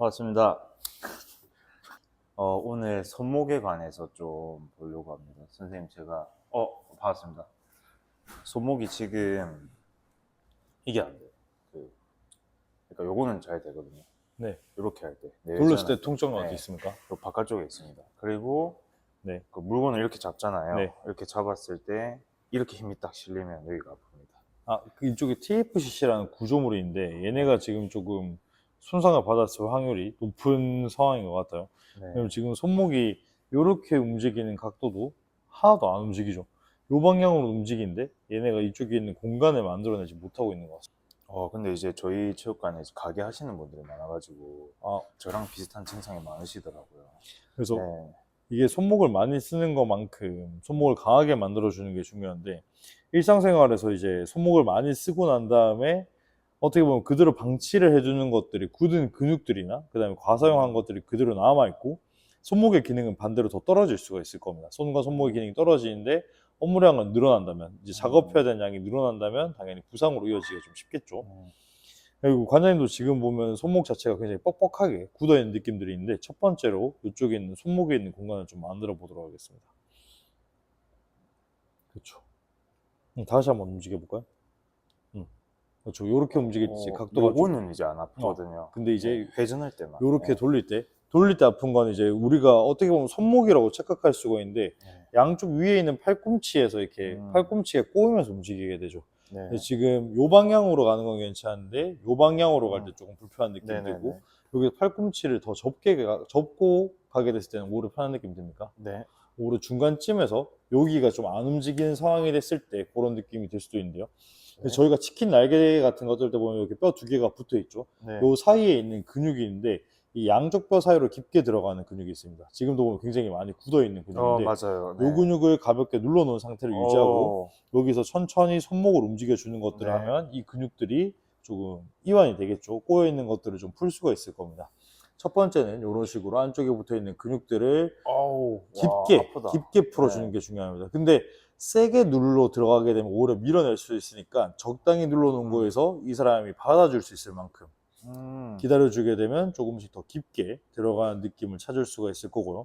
반갑습니다. 어, 오늘 손목에 관해서 좀 보려고 합니다. 선생님, 제가, 어, 반갑습니다. 손목이 지금, 이게 안 돼요. 그, 그러니까 요거는 잘 되거든요. 네. 이렇게 할 때. 돌렸을 때 통증은 네. 어디 있습니까? 요 바깥쪽에 있습니다. 그리고, 네. 그 물건을 이렇게 잡잖아요. 네. 이렇게 잡았을 때, 이렇게 힘이 딱 실리면 여기가 아픕니다. 아, 그 이쪽에 TFCC라는 구조물이 있는데 얘네가 지금 조금 손상을 받았을 확률이 높은 상황인 것 같아요. 네. 왜냐면 지금 손목이 이렇게 움직이는 각도도 하나도 안 움직이죠. 이 방향으로 움직이는데 얘네가 이쪽에 있는 공간을 만들어내지 못하고 있는 것 같습니다. 어, 근데 이제 저희 체육관에 이제 가게 하시는 분들이 많아가지고, 아, 저랑 비슷한 증상이 많으시더라고요. 그래서 네. 이게 손목을 많이 쓰는 것만큼 손목을 강하게 만들어주는 게 중요한데 일상생활에서 이제 손목을 많이 쓰고 난 다음에 어떻게 보면 그대로 방치를 해주는 것들이 굳은 근육들이나 그다음에 과사용한 것들이 그대로 남아 있고 손목의 기능은 반대로 더 떨어질 수가 있을 겁니다. 손과 손목의 기능이 떨어지는데 업무량은 늘어난다면 이제 작업해야 되는 양이 늘어난다면 당연히 부상으로 이어지기가 좀 쉽겠죠. 음. 그리고 관장님도 지금 보면 손목 자체가 굉장히 뻑뻑하게 굳어 있는 느낌들이 있는데 첫 번째로 이쪽에 있는 손목에 있는 공간을 좀 만들어 보도록 하겠습니다. 그렇죠. 음, 다시 한번 움직여 볼까요? 음. 그렇죠. 이렇게 움직일 때 어, 각도가 좀- 요거는 이제 안 아프거든요. 근데 이제 네, 회전할 때만. 이렇게 네. 돌릴 때 돌릴 때 아픈 건 이제 우리가 어떻게 보면 손목이라고 착각할 수가 있는데 네. 양쪽 위에 있는 팔꿈치에서 이렇게 음. 팔꿈치에 꼬이면서 움직이게 되죠. 네. 근데 지금 요 방향으로 가는 건 괜찮은데 요 방향으로 갈 때 조금 불편한 느낌이 네네네. 들고 여기 팔꿈치를 더 접게 가- 접고 가게 됐을 때는 오히려 편한 느낌이 듭니까? 네. 오히려 중간쯤에서 여기가 좀 안 움직이는 상황이 됐을 때 그런 느낌이 들 수도 있는데요. 네. 저희가 치킨 날개 같은 것들 때 보면 이렇게 뼈 두 개가 붙어 있죠. 네. 요 사이에 있는 근육이 있는데 이 양쪽 뼈 사이로 깊게 들어가는 근육이 있습니다. 지금도 보면 굉장히 많이 굳어 있는 어, 근육인데 맞아요. 요 근육을 가볍게 눌러 놓은 상태를 유지하고 어, 여기서 천천히 손목을 움직여 주는 것들을 네. 하면 이 근육들이 조금 이완이 되겠죠. 꼬여 있는 것들을 좀 풀 수가 있을 겁니다. 첫 번째는 이런 식으로 안쪽에 붙어 있는 근육들을 어우, 깊게 와. 깊게 풀어주는 네. 게 중요합니다. 근데 세게 눌러 들어가게 되면 오히려 밀어낼 수 있으니까 적당히 눌러 놓은 음. 거에서 이 사람이 받아줄 수 있을 만큼 음. 기다려주게 되면 조금씩 더 깊게 들어가는 느낌을 찾을 수가 있을 거고요.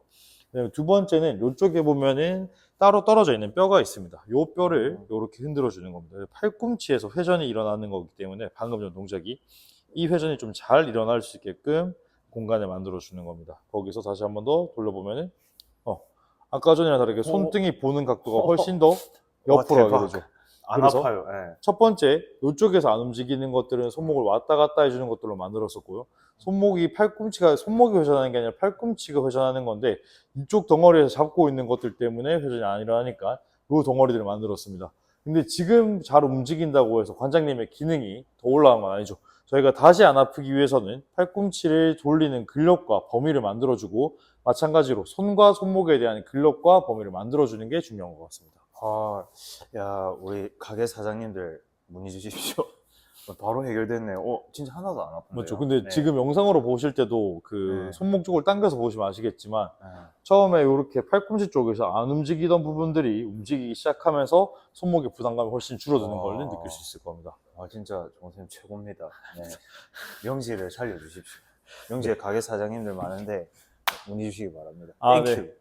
그다음에 두 번째는 이쪽에 보면은 따로 떨어져 있는 뼈가 있습니다. 이 뼈를 음. 이렇게 흔들어 주는 겁니다. 팔꿈치에서 회전이 일어나는 거기 때문에 방금 전 동작이 이 회전이 좀 잘 일어날 수 있게끔 공간을 만들어 주는 겁니다. 거기서 다시 한 번 더 돌려보면은 어 아까 전이랑 다르게 손등이 보는 각도가 훨씬 더 와, 옆으로 대박. 하게 되죠. 안 그래서? 아파요. 예. 첫 번째, 이쪽에서 안 움직이는 것들은 손목을 왔다 갔다 해주는 것들로 만들었었고요. 손목이 팔꿈치가, 손목이 회전하는 게 아니라 팔꿈치가 회전하는 건데, 이쪽 덩어리에서 잡고 있는 것들 때문에 회전이 안 일어나니까 이 덩어리들을 만들었습니다. 근데 지금 잘 움직인다고 해서 관장님의 기능이 더 올라간 건 아니죠. 저희가 다시 안 아프기 위해서는 팔꿈치를 돌리는 근력과 범위를 만들어주고, 마찬가지로 손과 손목에 대한 근력과 범위를 만들어주는 게 중요한 것 같습니다. 아, 야, 우리 가게 사장님들 문의 주십시오. 바로 해결됐네요. 어, 진짜 하나도 안 아픈데요. 그렇죠. 근데 네. 지금 영상으로 보실 때도 그 네. 손목 쪽을 당겨서 보시면 아시겠지만 네. 처음에 이렇게 팔꿈치 쪽에서 안 움직이던 부분들이 움직이기 시작하면서 손목의 부담감이 훨씬 줄어드는 걸 아. 느낄 수 있을 겁니다. 아, 진짜 정 선생님 최고입니다. 네. 명지를 살려주십시오. 명지에 가게 사장님들 많은데 문의 주시기 바랍니다. 아, 땡큐. 네.